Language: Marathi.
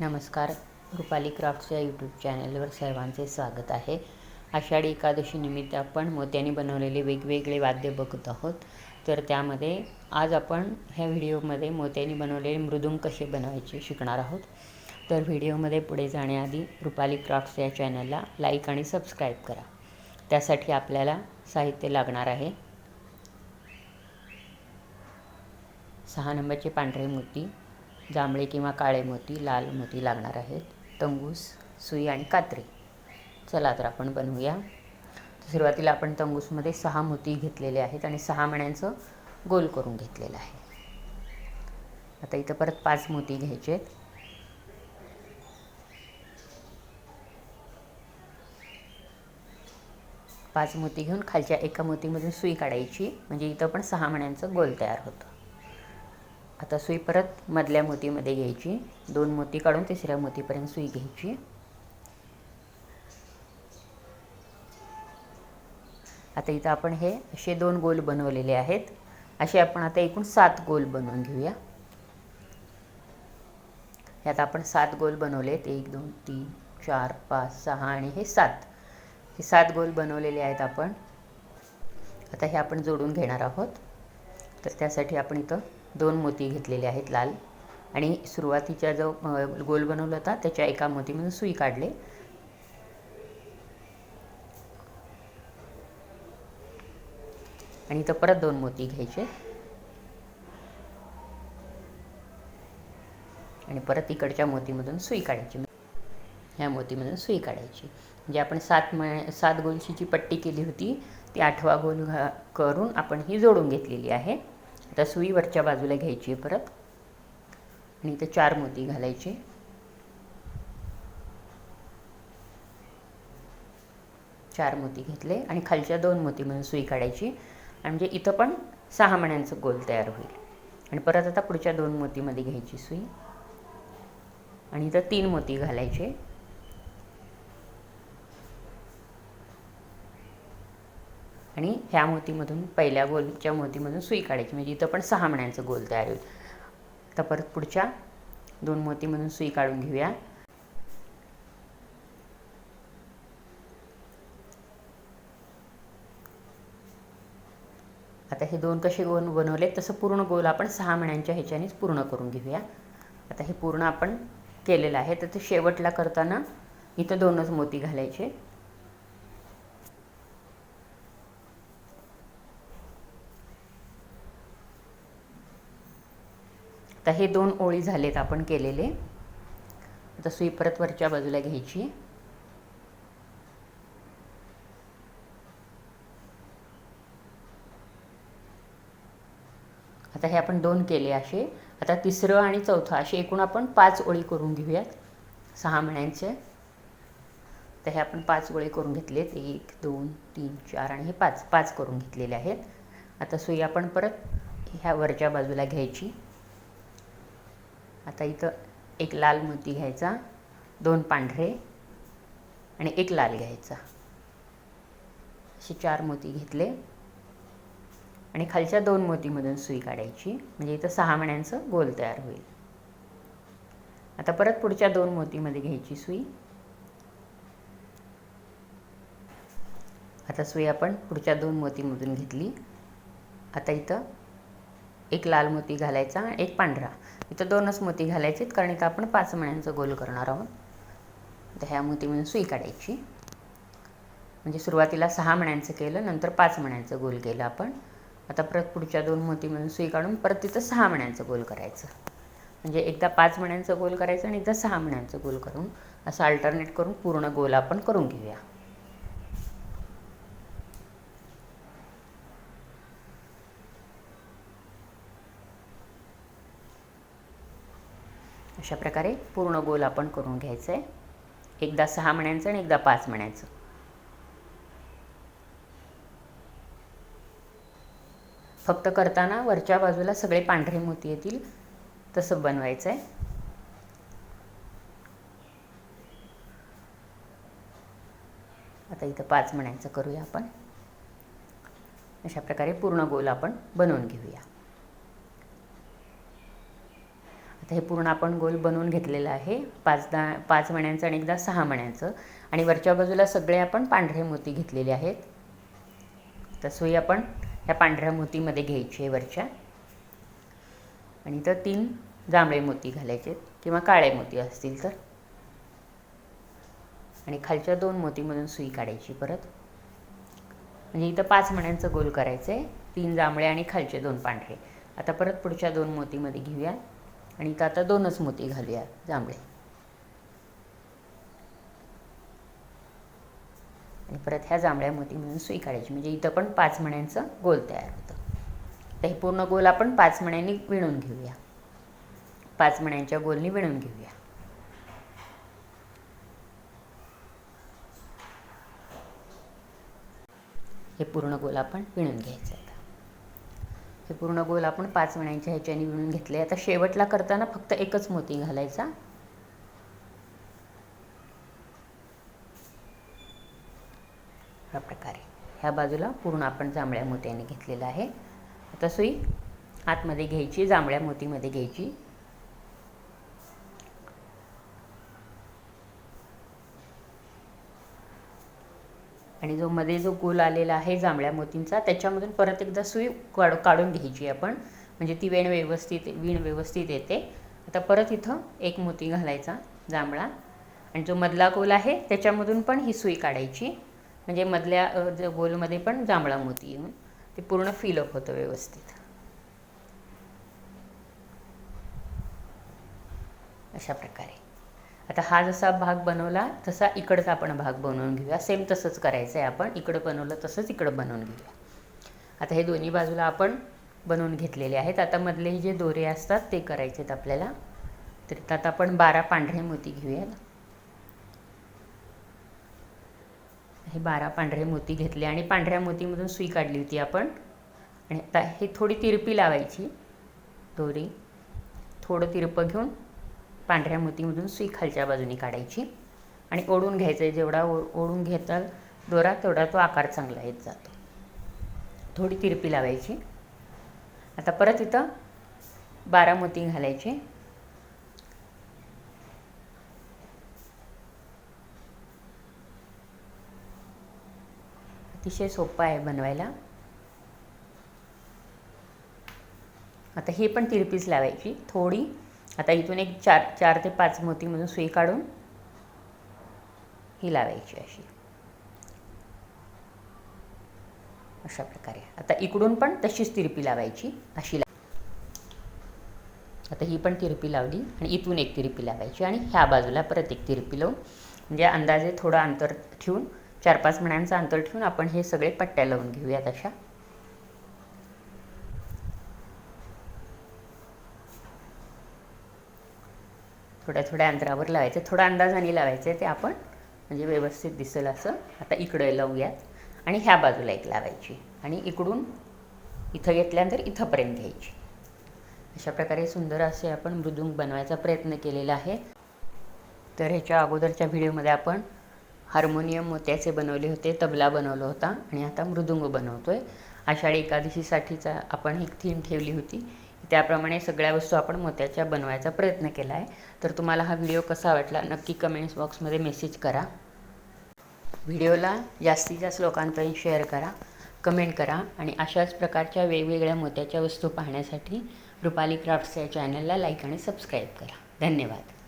नमस्कार. रुपाली क्राफ्ट्स या यूट्यूब चॅनलवर सर्वांचे स्वागत आहे. आषाढी एकादशीनिमित्त आपण मोत्याने बनवलेले वेगवेगळे वाद्य बघत आहोत. तर त्यामध्ये आज आपण ह्या व्हिडिओमध्ये मोत्याने बनवलेले मृदुंग कसे बनवायचे शिकणार आहोत. तर व्हिडिओमध्ये पुढे जाण्याआधी रुपाली क्राफ्ट्स या चॅनलला लाईक आणि सबस्क्राईब करा. त्यासाठी आपल्याला साहित्य लागणार आहे. सहा नंबरचे पांढरे मोती जांभळे किंवा काळे मोती लाल मोती लागणार आहेत. तंगूस सुई आणि कात्री. चला तर आपण बनवूया. सुरुवातीला आपण तंगूसमध्ये सहा मोती घेतलेले आहेत आणि सहा मण्यांचं गोल करून घेतलेलं आहे. आता इथं परत पाच मोती घ्यायचे आहेत. पाच मोती घेऊन खालच्या एका मोतीमधून सुई काढायची. म्हणजे इथं पण सहा मण्यांचं गोल तयार होतं. आता सुई परत मधल्या मोतीमध्ये घ्यायची. दोन मोती काढून तिसऱ्या मोतीपर्यंत सुई घ्यायची. आता इथं आपण हे असे दोन गोल बनवलेले आहेत. असे आपण आता एकूण सात गोल बनवून घेऊया. ह्यात आपण सात गोल बनवलेत. एक दोन तीन चार पाच सहा आणि हे सात. हे सात गोल बनवलेले आहेत आपण. आता हे आपण जोडून घेणार आहोत. तर त्यासाठी आपण इथं दोन मोती घेतलेले आहेत लाल. आणि सुरुवातीचा जो गोल बनवला होता त्याच्या एका मोतीमधून सुई काढले. आणि इथं परत दोन मोती घ्यायचे. आणि परत इकडच्या मोतीमधून सुई काढायची. ह्या मोतीमधून सुई काढायची. म्हणजे आपण सात म सात गोलची जी पट्टी केली होती ती आठवा गोल घा करून आपण ही जोडून घेतलेली आहे. आता सुई वरच्या बाजूला घ्यायची आहे परत. आणि इथं चार मोती घालायचे. चार मोती घेतले आणि खालच्या दोन मोती म्हणून सुई काढायची. म्हणजे इथं पण सहा मण्यांचं गोल तयार होईल. आणि परत आता पुढच्या दोन मोतीमध्ये घ्यायची सुई. आणि इथं तीन मोती घालायचे. आणि ह्या मोतीमधून पहिल्या गोलच्या मोतीमधून सुई काढायची. म्हणजे इथं पण सहा मण्यांचं गोल तयार होईल. आता परत पुढच्या दोन मोतीमधून सुई काढून घेऊया. आता हे दोन कसे गोल बनवले तसं पूर्ण गोल आपण सहा मण्यांच्या ह्याच्यानेच पूर्ण करून घेऊया. आता हे पूर्ण आपण केलेलं आहे. तर ते शेवटला करताना इथं दोनच मोती घालायचे. आता हे दोन ओळी झालेत आपण केलेले. आता सुई परत वरच्या बाजूला घ्यायची. आता हे आपण दोन केले असे. आता तिसरं आणि चौथं असे एकूण आपण पाच ओळी करून घेऊयात. सहा महिन्यांचे तर हे आपण पाच ओळी करून घेतलेत. एक दोन तीन चार आणि हे पाच. पाच करून घेतलेले आहेत. आता सुई आपण परत ह्या वरच्या बाजूला घ्यायची. आता इथं एक लाल मोती घ्यायचा दोन पांढरे आणि एक लाल घ्यायचा. असे चार मोती घेतले आणि खालच्या दोन मोतीमधून सुई काढायची म्हणजे इथं सहा मण्यांचं गोल तयार होईल. आता परत पुढच्या दोन मोतीमध्ये घ्यायची सुई. आता सुई आपण पुढच्या दोन मोतीमधून घेतली. आता इथं एक लाल मोती घालायचा एक पांढरा. इथं दोनच मोती घालायचे कारण इथं आपण पाच मण्यांचं गोल करणार आहोत. तर ह्या मोतीमधून सुई काढायची. म्हणजे सुरुवातीला सहा मण्यांचं केलं नंतर पाच मण्यांचं गोल केलं आपण. आता परत पुढच्या दोन मोतीमधून सुई काढून परत तिथं सहा मण्यांचं गोल करायचं. म्हणजे एकदा पाच मण्यांचं गोल करायचं आणि एकदा सहा मण्यांचं गोल करून असं अल्टरनेट करून पूर्ण गोल आपण करून घेऊया. अशा प्रकारे पूर्ण गोल आपण करून घ्यायचं आहे एकदा सहा मण्यांचं आणि एकदा पाच म्हणायचं. फक्त करताना वरच्या बाजूला सगळे पांढरे मोती येतील तसं बनवायचं आहे आता इथं पाच मण्यांचं करूया आपण. अशा प्रकारे पूर्ण गोल आपण बनवून घेऊया. आता हे पूर्ण आपण गोल बनवून घेतलेलं आहे. पाच दहा पाच मण्यांचं आणि एकदा सहा मण्यांचं. आणि वरच्या बाजूला सगळे आपण पांढरे मोती घेतलेले आहेत. तर सुई आपण ह्या पांढऱ्या मोतीमध्ये घ्यायची आहे वरच्या. आणि इथं तीन जांभळे मोती घालायचे किंवा काळे मोती असतील तर. आणि खालच्या दोन मोतीमधून सुई काढायची परत. म्हणजे इथं पाच मण्यांचं गोल करायचं आहे तीन जांभळे आणि खालचे दोन पांढरे. आता परत पुढच्या दोन मोतीमध्ये घेऊया. आणि आता दोनच मोती घालूया जांभळे. आणि परत ह्या जांभळ्या मोतीमधून सुई काढायची म्हणजे इथं पण पाच मण्यांचं गोल तयार होतं. तर हे पूर्ण गोल आपण पाच मण्यांनी विणून घेऊया. पाच मण्यांच्या गोलनी विणून घेऊया. हे पूर्ण गोल आपण विणून घ्यायचं हे पूर्ण गोल आपण पाच विणांच्या ह्याच्याने विणून घेतले. आता शेवटला करताना फक्त एकच मोती घालायचा. ह्या प्रकारे ह्या बाजूला पूर्ण आपण जांभळ्या मोत्याने घेतलेलं आहे. आता सुई आतमध्ये घ्यायची जांभळ्या मोतीमध्ये घ्यायची. आणि जो मध्ये जो गोल आलेला आहे जांभळ्या मोतींचा त्याच्यामधून परत एकदा सुई काढ काढून घ्यायची आपण. म्हणजे ती वेण व्यवस्थित विण व्यवस्थित येते. आता परत इथं एक मोती घालायचा जांभळा. आणि जो मधला गोल आहे त्याच्यामधून पण ही सुई काढायची. म्हणजे मधल्या जो गोलमध्ये पण जांभळा मोती येऊन ते पूर्ण फिलअप होतं व्यवस्थित. अशा प्रकारे. आता हा जसा भाग बनवला तसा इकडचा आपण भाग बनवून घेऊया. सेम तसंच करायचं आहे आपण. इकडं बनवलं तसंच इकडं बनवून घेऊया. आता हे दोन्ही बाजूला आपण बनवून घेतलेले आहेत. आता मधले जे दोरे असतात ते करायचे आहेत आपल्याला. तर आता आपण बारा पांढरे मोती घेऊयात. हे बारा पांढरे मोती घेतले आणि पांढऱ्या मोतीमधून सुई काढली होती आपण. आणि आता हे थोडी तिरपी लावायची दोरी. थोडं तिरपं घेऊन पांढऱ्या मोतीमधून सुई खालच्या बाजूने काढायची आणि ओढून घ्यायचं आहे जेवढा ओ ओढून घेता दोरा तेवढा तो आकार चांगला येत जातो. थोडी तिरपी लावायची. आता परत इथं बारा मोती घालायचे. अतिशय सोपं आहे बनवायला. आता हे पण तिरपीच लावायची. थोडी आता इथून एक चार चार ते पाच मोतीमधून सुई काढून ही लावायची अशी. अशा प्रकारे. आता इकडून पण तशीच तिरपी लावायची अशी ला आता ही पण तिरपी लावली आणि इथून एक तिरपी लावायची आणि ह्या बाजूला परत एक तिरपी लावून म्हणजे अंदाजे थोडं अंतर ठेवून चार पाच महिन्यांचं अंतर ठेवून आपण हे सगळे पट्ट्या लावून घेऊयात अशा. थोड्या थोड्या अंतरावर लावायचं थोडा अंदाजाने लावायचं आहे ते आपण म्हणजे व्यवस्थित दिसेल असं. आता इकडे लावूयात. आणि ह्या बाजूला एक लावायची. आणि इकडून इथं घेतल्यानंतर इथंपर्यंत घ्यायची. अशा प्रकारे सुंदर असे आपण मृदुंग बनवायचा प्रयत्न केलेला आहे. तर ह्याच्या अगोदरच्या व्हिडिओमध्ये आपण हार्मोनियम मोत्याचे बनवले होते तबला बनवला होता आणि आता मृदुंग बनवतो आहे आषाढी एकादशीसाठीचा आपण एक थीम ठेवली होती. त्याप्रमाणे सगळ्या वस्तू आपण मोत्याच्या बनवायचा प्रयत्न केला आहे तर तुम्हाला हा व्हिडिओ कसा वाटला नक्की कमेंट्स बॉक्समध्ये मेसेज करा. व्हिडिओला जास्तीत जास्त लोकांपर्यंत शेअर करा कमेंट करा आणि अशाच प्रकारच्या वेगवेगळ्या मोत्याच्या वस्तू पाहण्यासाठी रुपाली क्राफ्ट्स या चॅनलला लाईक आणि सबस्क्राईब करा. धन्यवाद.